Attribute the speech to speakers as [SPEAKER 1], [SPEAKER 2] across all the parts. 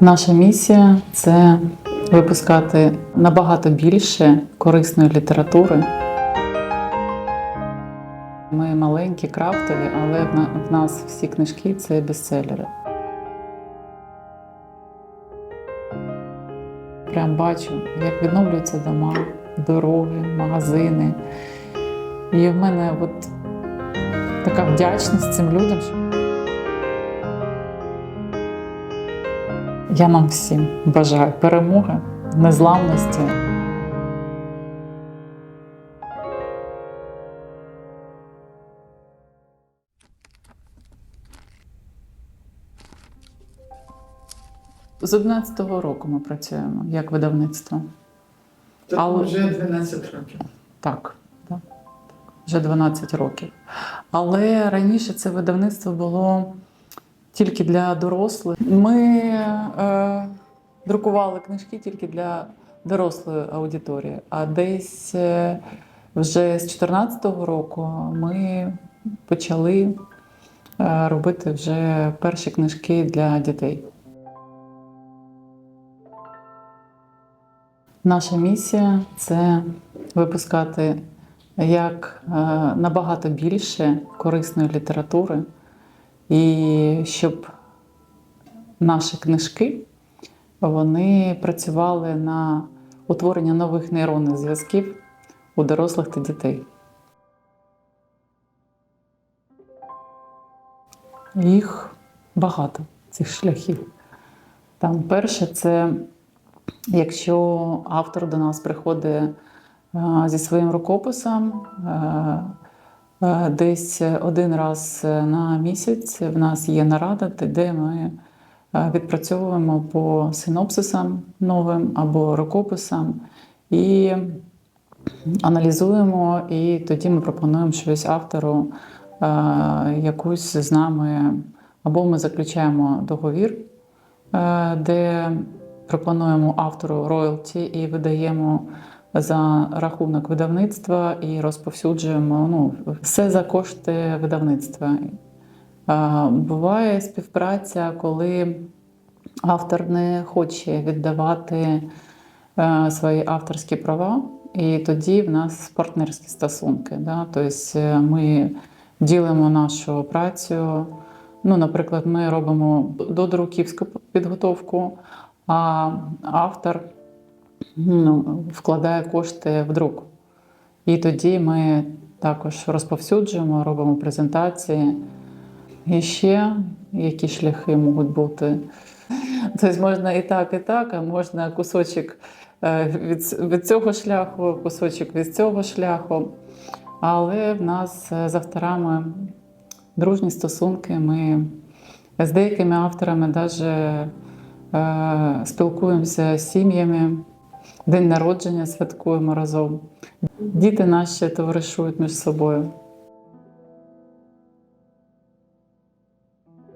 [SPEAKER 1] Наша місія це випускати набагато більше корисної літератури. Ми маленькі, крафтові, але в нас всі книжки це бестселери. Прям бачу, як відновлюються дома, дороги, магазини. І в мене от така вдячність цим людям. Я нам всім бажаю перемоги, незламності. З 11-го року ми працюємо як видавництво.
[SPEAKER 2] Так
[SPEAKER 1] Але-
[SPEAKER 2] вже 12 років.
[SPEAKER 1] Так, так, вже 12 років. Але раніше це видавництво було тільки для дорослих. Ми е, друкували книжки тільки для дорослої аудиторії. А десь е, вже з 2014 року ми почали е, робити вже перші книжки для дітей. Наша місія це випускати як е, набагато більше корисної літератури, і щоб наші книжки вони працювали на утворення нових нейронних зв'язків у дорослих та дітей. Їх багато цих шляхів. Там перше це Якщо автор до нас приходить е, зі своїм рукописом, е, десь один раз на місяць в нас є нарада, де ми е, відпрацьовуємо по синопсисам новим або рукописам і аналізуємо, і тоді ми пропонуємо щось автору, е, якусь з нами, або ми заключаємо договір, е, де пропонуємо автору роялті і видаємо за рахунок видавництва і розповсюджуємо ну, все за кошти видавництва. Буває співпраця, коли автор не хоче віддавати е, свої авторські права, і тоді в нас партнерські стосунки. Да? Тобто е, ми ділимо нашу працю. Ну, наприклад, ми робимо додруківську підготовку, а автор ну, вкладає кошти в друк. І тоді ми також розповсюджуємо, робимо презентації. І ще які шляхи можуть бути. Тобто можна і так, і так, а можна кусочок е, від, від цього шляху, кусочок від цього шляху. Але в нас е, з авторами дружні стосунки. Ми з деякими авторами навіть е, спілкуємося з сім'ями, день народження святкуємо разом. Діти наші товаришують між собою.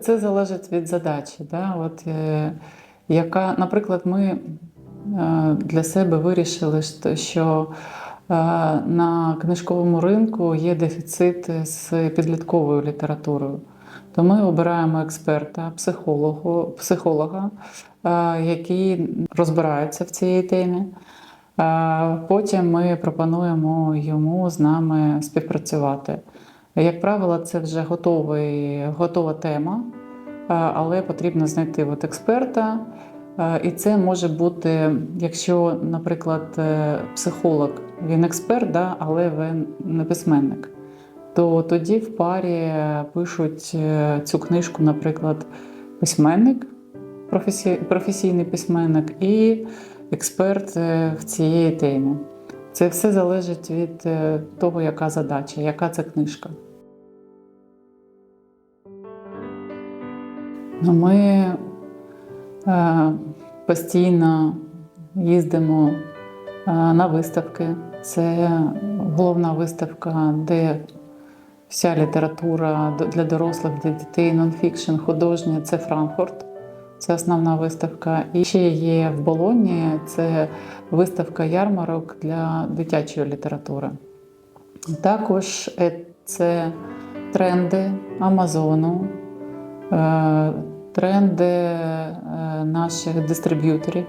[SPEAKER 1] Це залежить від задачі. Да? От, е, яка, наприклад, ми е, для себе вирішили, що- е, на книжковому ринку є дефіцит з підлітковою літературою. То ми обираємо експерта, психолога, психолога е, який розбирається в цій темі. Е, Потім ми пропонуємо йому з нами співпрацювати. Як правило, це вже готовий, готова тема, е, але потрібно знайти от експерта. І це може бути, якщо, наприклад, психолог, він експерт, да, але він не письменник, то тоді в парі пишуть цю книжку, наприклад, письменник, професійний письменник і експерт е, в цієї темі. Це все залежить від е, того, яка задача, яка це книжка. Ну, Ми е, постійно їздимо на виставки. Це головна виставка, де вся література для дорослих, для дітей, нонфікшн, художня це Франкфурт. Це основна виставка. І ще є в Болоні це виставка ярмарок для дитячої літератури. Також е, це тренди Амазону, е, тренди е, наших дистриб'юторів.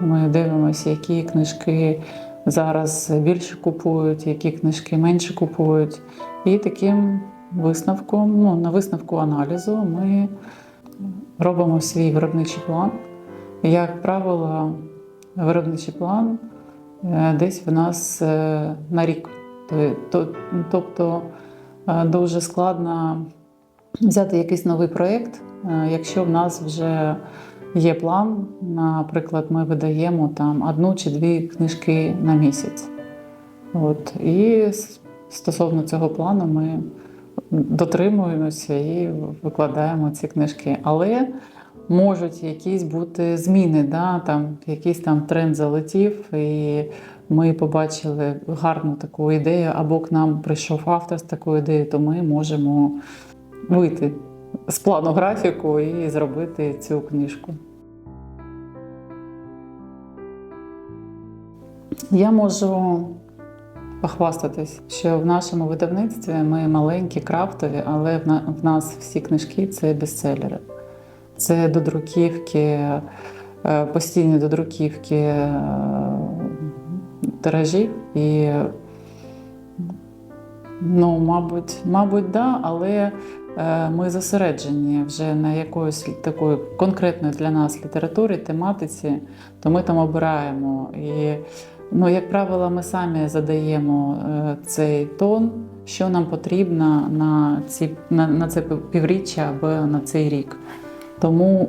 [SPEAKER 1] Ми дивимося, які книжки зараз більше купують, які книжки менше купують. І таким висновком, ну, на висновку аналізу, ми робимо свій виробничий план. Як правило, виробничий план е, десь в нас е, на рік. То- то- Тобто е, дуже складно взяти якийсь новий проєкт, якщо в нас вже є план. Наприклад, ми видаємо там одну чи дві книжки на місяць. От. І стосовно цього плану ми дотримуємося і викладаємо ці книжки. Але можуть якісь бути зміни, да? там, якийсь там тренд залетів, і ми побачили гарну таку ідею, або к нам прийшов автор з такою ідеєю, то ми можемо вийти з плану графіку і зробити цю книжку. Я можу похвастатись, що в нашому видавництві ми маленькі, крафтові, але в нас всі книжки це бестселери. Це додруківки, е, постійні додруківки е, тиражів. І, ну, мабуть, мабуть, да, але е, ми зосереджені вже на якоїсь такої конкретної для нас літературі, тематиці, то ми там обираємо. І, ну, як правило, ми самі задаємо е, цей тон, що нам потрібно на, ці, на, на це півріччя або на цей рік. Тому,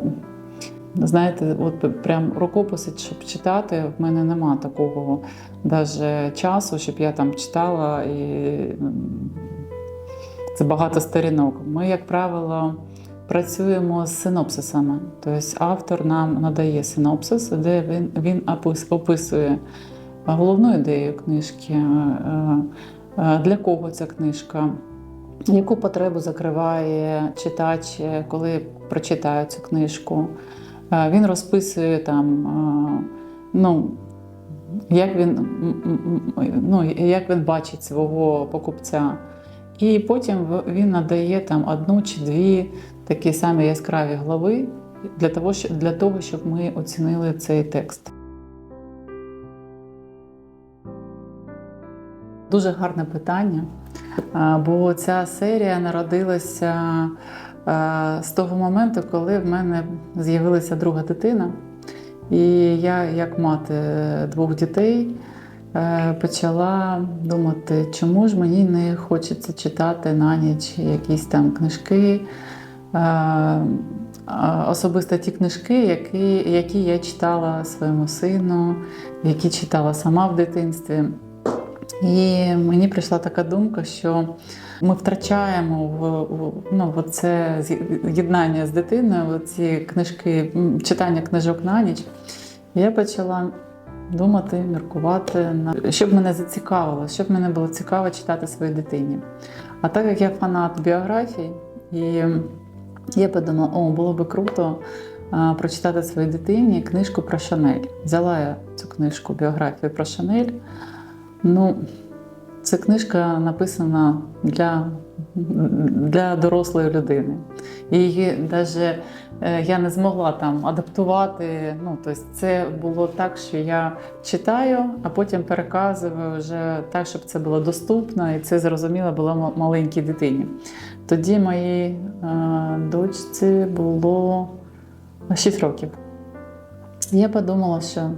[SPEAKER 1] знаєте, от прям рукописи, щоб читати, в мене нема такого даже часу, щоб я там читала і це багато сторінок. Ми, як правило, працюємо з синопсисами. Тобто автор нам надає синопсис, де він, він опис- описує головну ідею книжки, е, е, для кого ця книжка. Яку потребу закриває читач, е, коли прочитає цю книжку? Е, Він розписує там, е, ну, як він, ну, як він бачить свого покупця. І потім він надає там одну чи дві такі самі яскраві глави для того, щоб ми оцінили цей текст. Дуже гарне питання, бо ця серія народилася з того моменту, коли в мене з'явилася друга дитина. І я, як мати двох дітей, е, почала думати, чому ж мені не хочеться читати на ніч якісь там книжки. Е, Особисто ті книжки, які, які я читала своєму сину, які читала сама в дитинстві. І мені прийшла така думка, що ми втрачаємо в, ну, це з'єднання з дитиною, ці книжки, читання книжок на ніч. Я почала думати, міркувати, на- що б мене зацікавило, що б мене було цікаво читати своїй дитині. А так як я фанат біографій, і я подумала, о, було би круто прочитати своїй дитині книжку про Шанель. Взяла я цю книжку біографію про Шанель. Ну, ця книжка написана для, для дорослої людини. Її навіть я не змогла там адаптувати. Ну, тобто це було так, що я читаю, а потім переказую вже так, щоб це було доступно, і це зрозуміло було маленькій дитині. Тоді моїй е, дочці було 6 років. Я подумала, що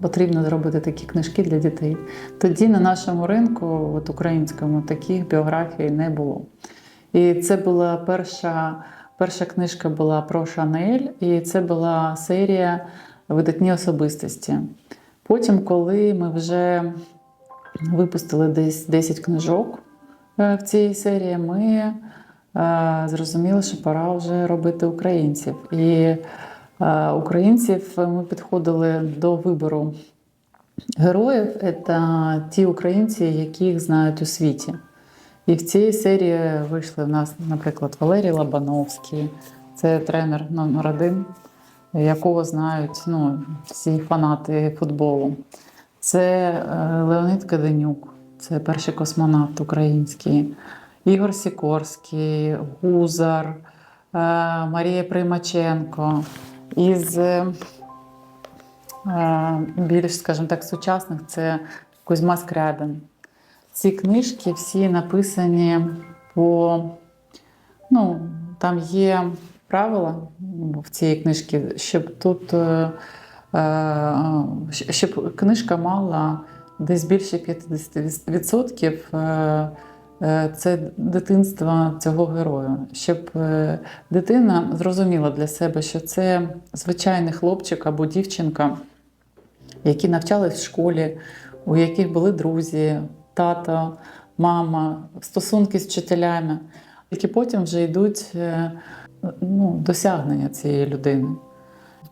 [SPEAKER 1] потрібно зробити такі книжки для дітей. Тоді на нашому ринку, от українському, таких біографій не було. І це була перша, перша книжка була про Шанель, і це була серія видатні особистості. Потім, коли ми вже випустили десь 10 книжок е, в цій серії, ми е, зрозуміли, що пора вже робити українців. І українців ми підходили до вибору героїв. Це ті українці, яких знають у світі. І в цій серії вийшли в нас, наприклад, Валерій Лабановський, це тренер номер один, якого знають ну, всі фанати футболу. Це е, Леонід Каденюк, це перший космонавт український, Ігор Сікорський, Гузар, Марія Примаченко, із е, е, більш, скажімо так, сучасних це Кузьма Скрябін. Ці книжки всі написані по. Ну, там є правила в цій книжці, щоб тут е, щоб книжка мала десь більше 50% е, е, це дитинство цього героя. Щоб е, дитина зрозуміла для себе, що це звичайний хлопчик або дівчинка, які навчались в школі, у яких були друзі, тато, мама, стосунки з вчителями, які потім вже йдуть е, ну, досягнення цієї людини.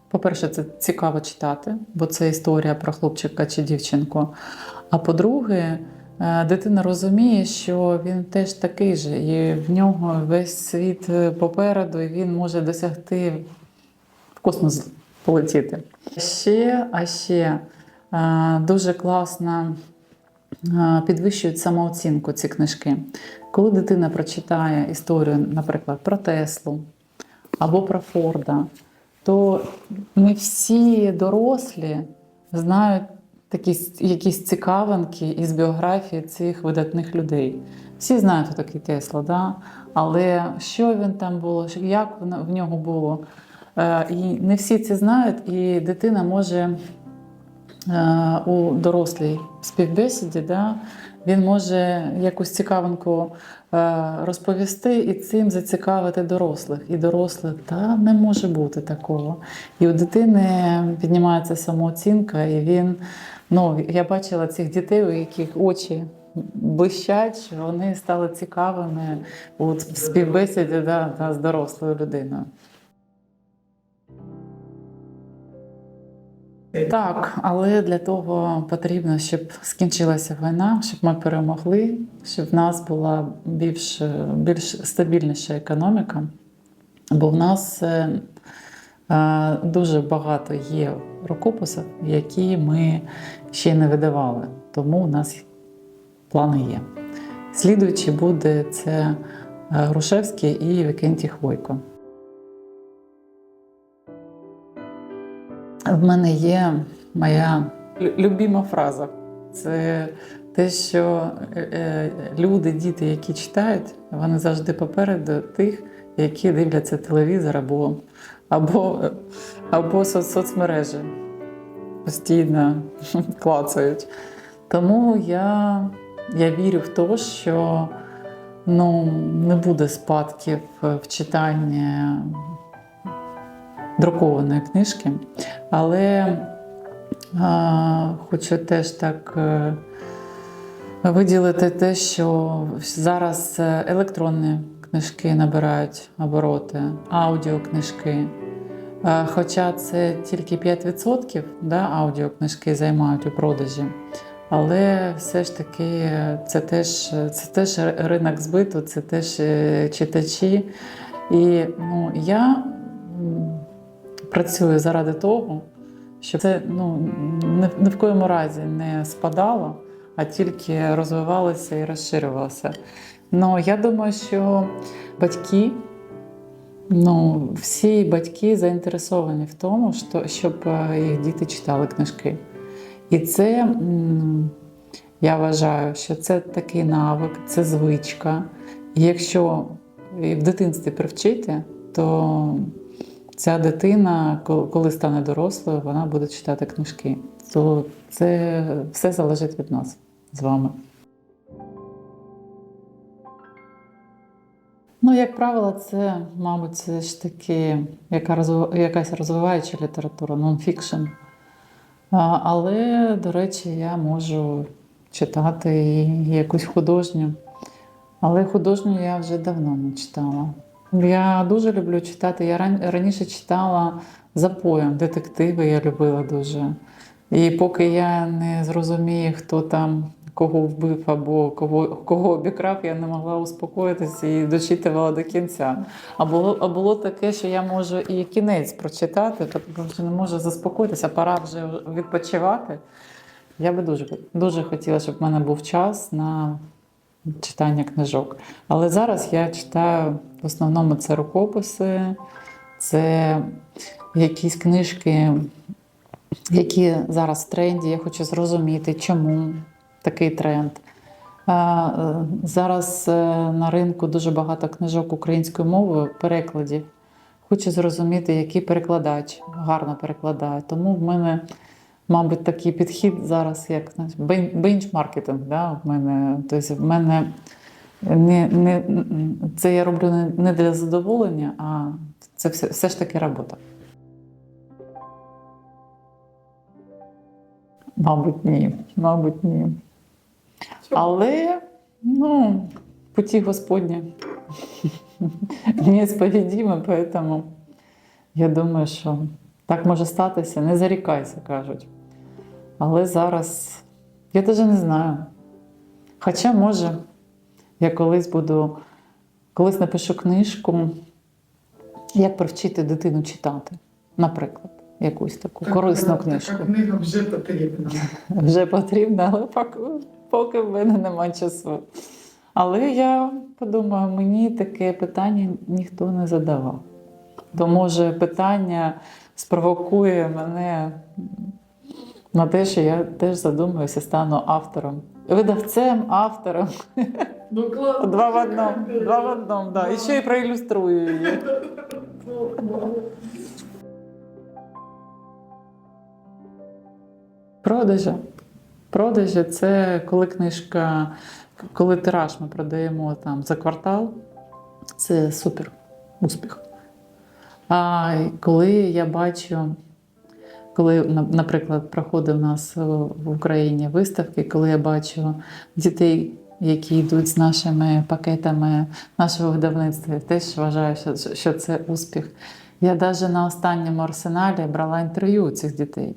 [SPEAKER 1] По-перше, це цікаво читати, бо це історія про хлопчика чи дівчинку. А по-друге, е, дитина розуміє, що він теж такий же, і в нього весь світ е, попереду, і він може досягти в космос полетіти. Ще, а ще е, дуже класно е, підвищують самооцінку ці книжки. Коли дитина прочитає історію, наприклад, про Теслу або про Форда, то не всі дорослі знають такі якісь цікавинки із біографії цих видатних людей. Всі знають, хто такий Тесла, да? але що він там було, як в нього було. Е, І не всі це знають, і дитина може е, у дорослій співбесіді, да, він може якусь цікавинку розповісти і цим зацікавити дорослих. І дорослих, та не може бути такого. І у дитини піднімається самооцінка, і він, ну, я бачила цих дітей, у яких очі. Блищать, що вони стали цікавими в співбесіді да, да, з дорослою людиною. Так, але для того потрібно, щоб скінчилася війна, щоб ми перемогли, щоб в нас була більш, більш стабільніша економіка. Бо в нас е, е, дуже багато є рукописів, які ми ще не видавали. Тому у нас плани є. Слідуючий буде це е, Грушевський і Вікентій Хвойко. В мене є моя лю- любима фраза. Це те, що е, е, люди, діти, які читають, вони завжди попереду тих, які дивляться телевізор або, або, або соцмережі. Постійно клацають. Тому я, я вірю в те, що ну, не буде спадків в читанні друкованої книжки. Але а, хочу теж так е, виділити те, що зараз е, електронні книжки набирають обороти, аудіокнижки. Хоча це тільки 5% да, аудіокнижки займають у продажі. Але все ж таки це теж, це теж ринок збиту, це теж е, читачі. І ну, я працюю заради того, щоб це ну, ні, в коєму разі не спадало, а тільки розвивалося і розширювалося. Ну, я думаю, що батьки, ну, всі батьки заінтересовані в тому, що, щоб е, їх діти читали книжки. І це, я вважаю, що це такий навик, це звичка. І якщо в дитинстві привчити, то ця дитина, коли стане дорослою, вона буде читати книжки. То це все залежить від нас з вами. Ну, як правило, це, мабуть, це ж таки яка якась розвиваюча література, нонфікшн. Але, до речі, я можу читати і якусь художню. Але художню я вже давно не читала. Я дуже люблю читати. Я ран- раніше читала запоєм, детективи я любила дуже. І поки я не зрозумію, хто там кого вбив або кого, кого обікрав, я не могла успокоїтися і дочитувала до кінця. А було, а було таке, що я можу і кінець прочитати, тобто вже не можу заспокоїтися, пора вже відпочивати. Я би дуже, дуже хотіла, щоб в мене був час на читання книжок. Але зараз я читаю в основному це рукописи, це якісь книжки, які зараз в тренді. Я хочу зрозуміти, чому такий тренд. Е, Зараз е, на ринку дуже багато книжок українською мовою, перекладів. Хочу зрозуміти, який перекладач гарно перекладає. Тому в мене, мабуть, такий підхід зараз, як бенчмаркетинг. Да? В мене, тобто в мене не, не, це я роблю не, для задоволення, а це все, все ж таки робота. Мабуть, ні. Мабуть, ні. Але ну, путі Господні неисповедимы, поэтому я думаю, що так може статися. Не зарікайся, кажуть. Але зараз я навіть не знаю. Хоча, може, я колись буду, колись напишу книжку, як привчити дитину читати, наприклад, якусь таку корисну
[SPEAKER 2] така,
[SPEAKER 1] книжку.
[SPEAKER 2] Така книга вже потрібна.
[SPEAKER 1] Вже потрібно, але поки, поки в мене немає часу. Але я подумаю, мені таке питання ніхто не задавав. То може питання спровокує мене на те, що я теж задумаюся, стану автором. Видавцем, автором.
[SPEAKER 2] Ну, класно.
[SPEAKER 1] Два в одному. Два в одному, да. І ще й проілюструю її. Продажі. Продажі це коли книжка, коли тираж ми продаємо там за квартал, це супер успіх. А коли я бачу, коли, наприклад, проходить у нас в Україні виставки, коли я бачу дітей, які йдуть з нашими пакетами нашого видавництва, я теж вважаю, що це успіх. Я навіть на останньому арсеналі брала інтерв'ю у цих дітей.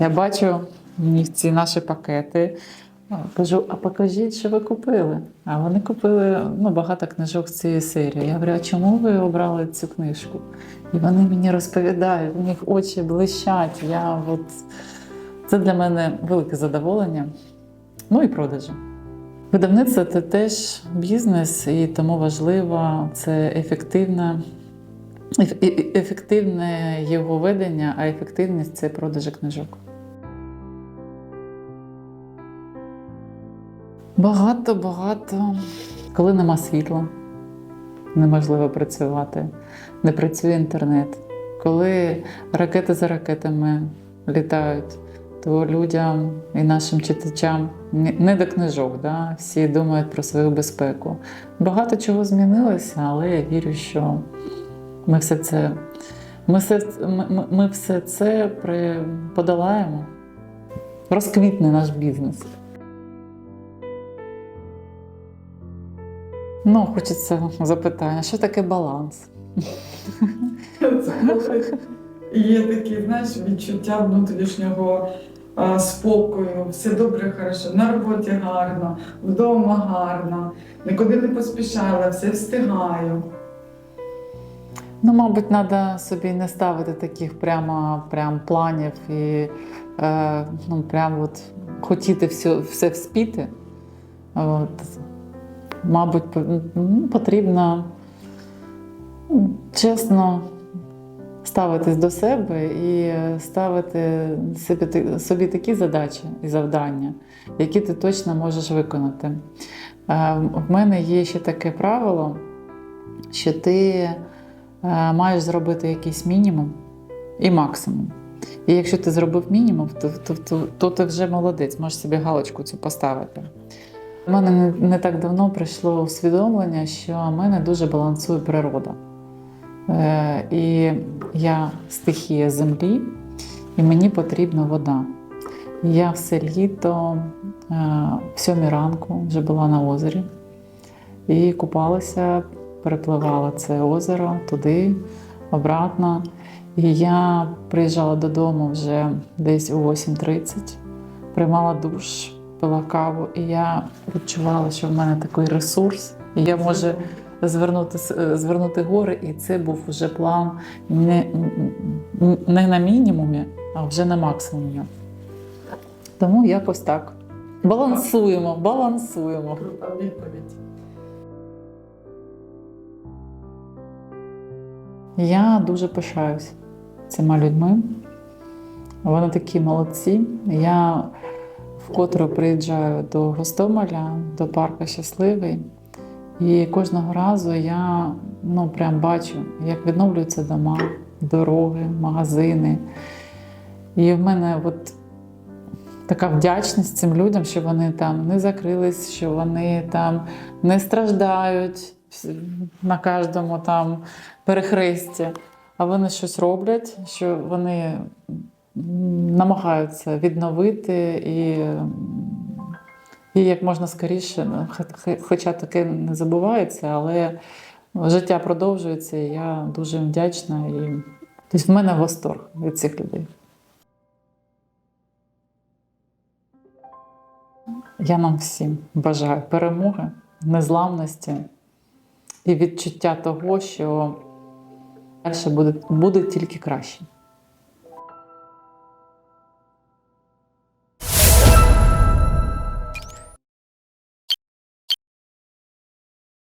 [SPEAKER 1] Я бачу в них ці наші пакети. А, Кажу, а покажіть, що ви купили. А вони купили ну, багато книжок з цієї серії. Я говорю, а чому ви обрали цю книжку? І вони мені розповідають, у них очі блищать. Я от... Це для мене велике задоволення. Ну і продажі. Видавництво це теж бізнес, і тому важливо це ефективне, ефективне його ведення, а ефективність це продажі книжок. Багато, багато. Коли нема світла, неможливо працювати, не працює інтернет. Коли ракети за ракетами літають, то людям і нашим читачам не до книжок, да? всі думають про свою безпеку. Багато чого змінилося, але я вірю, що ми все це, ми все, ми- ми все це подолаємо. Розквітне наш бізнес. Ну, хочеться запитання, що таке баланс?
[SPEAKER 2] Є такі, знаєш, відчуття внутрішнього а, спокою, все добре, хорошо, на роботі гарно, вдома гарно, нікуди не поспішала, все встигаю.
[SPEAKER 1] Ну, мабуть, треба собі не ставити таких прямо прям планів і е, ну, прям от хотіти все, все вспіти. От. Мабуть, ну, потрібно ну, чесно ставитись до себе і ставити собі, такі задачі і завдання, які ти точно можеш виконати. Е, В мене є ще таке правило, що ти е, маєш зробити якийсь мінімум і максимум. І якщо ти зробив мінімум, то, то, то, то ти вже молодець, можеш собі галочку цю поставити. У мене не, так давно прийшло усвідомлення, що в мене дуже балансує природа. Е, і я стихія землі, і мені потрібна вода. Я все літо е, в сьомій ранку вже була на озері і купалася, перепливала це озеро туди, обратно. І я приїжджала додому вже десь о 8.30, приймала душ, пила каву, і я відчувала, що в мене такий ресурс, і я можу звернути, звернути гори, і це був вже план не, не на мінімумі, а вже на максимумі. Тому якось так. Балансуємо, балансуємо. Я дуже пишаюсь цими людьми. Вони такі молодці. Я вкотре приїжджаю до Гостомеля, до парку Щасливий. І кожного разу я ну, прям бачу, як відновлюються дома, дороги, магазини. І в мене от така вдячність цим людям, що вони там не закрились, що вони там не страждають на кожному там перехресті, а вони щось роблять, що вони намагаються відновити і, і як можна скоріше, ну, хо- хо- хоча таке не забувається, але життя продовжується, і я дуже вдячна. І... Тобто в мене восторг від цих людей. Я нам всім бажаю перемоги, незламності і відчуття того, що далі буде, буде тільки краще.